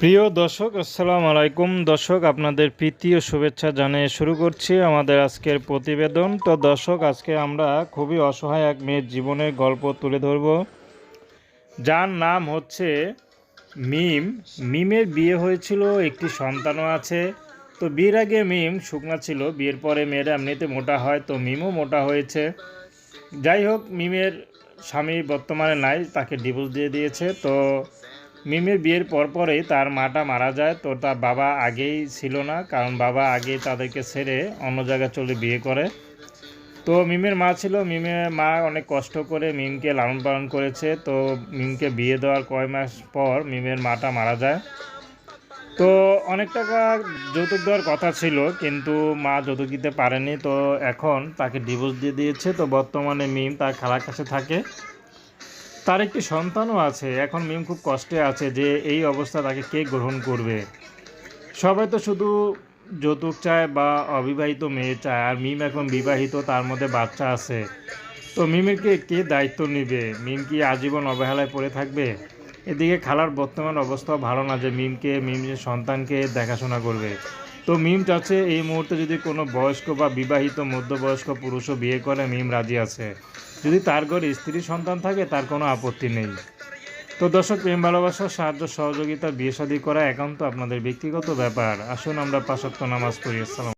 প্রিয় দর্শক, আসসালামু আলাইকুম। দর্শক, আপনাদের প্রীতি ও শুভেচ্ছা জানিয়ে শুরু করছি আমাদের আজকের প্রতিবেদন। তো দর্শক, আজকে আমরা খুবই অসহায় এক মেয়ের জীবনের গল্প তুলে ধরব। যার নাম হচ্ছে মিম। মিমের বিয়ে হয়েছিল, একটি সন্তানও আছে। তো বিয়ের আগে মিম শুকনা ছিল, বিয়ের পরে মেয়েরা এমনিতে মোটা হয়, তো মিমও মোটা হয়েছে। যাই হোক, মিমের স্বামী বর্তমানে নাই, তাকে ডিভোর্স দিয়ে দিয়েছে। তো মিমের বিয়ের পরপরেই তার মাটা মারা যায়। তো তার বাবা আগেই ছিল না, কারণ বাবা আগেই তাদেরকে ছেড়ে অন্য জায়গায় চলে বিয়ে করে। তো মিমের মা ছিল। মিমের মা অনেক কষ্ট করে মিমকে লালন পালন করেছে। তো মিমকে বিয়ে দেওয়ার কয় মাস পর মিমের মাটা মারা যায়। তো অনেক টাকা যৌতুক দেওয়ার কথা ছিল, কিন্তু মা যৌতুক দিতে পারেনি। তো এখন তাকে ডিভোর্স দিয়ে দিয়েছে। তো বর্তমানে মিম তার খালার কাছে থাকে। তার একটি সন্তানও আছে। এখন মিম খুব কষ্টে আছে যে এই অবস্থা তাকে কে গ্রহণ করবে? সবাই তো শুধু যৌতুক চায় বা অবিবাহিত মেয়ে চায়, আর মিম এখন বিবাহিত, তার মধ্যে বাচ্চা আছে। তো মিমেরকে কে দায়িত্ব নেবে? মিম কি আজীবন অবহেলায় পড়ে থাকবে? এদিকে খালার বর্তমান অবস্থাও ভালো না যে মিমকে মিম সন্তানকে দেখাশোনা করবে। তো মিম চাচ্ছে এই মুহূর্তে যদি কোনো বয়স্ক বা বিবাহিত মধ্যবয়স্ক পুরুষও বিয়ে করে, মিম রাজি আছে। যদি তার ঘরে স্ত্রী সন্তান থাকে, তার কোনো আপত্তি নেই। তো দর্শক, প্রেম, ভালোবাসা, সাহায্য, সহযোগিতা, বিয়ে শাদী করা একান্ত আপনাদের ব্যক্তিগত ব্যাপার। আসুন আমরা পাশাত্য নামাজ পড়ি। আসসালাম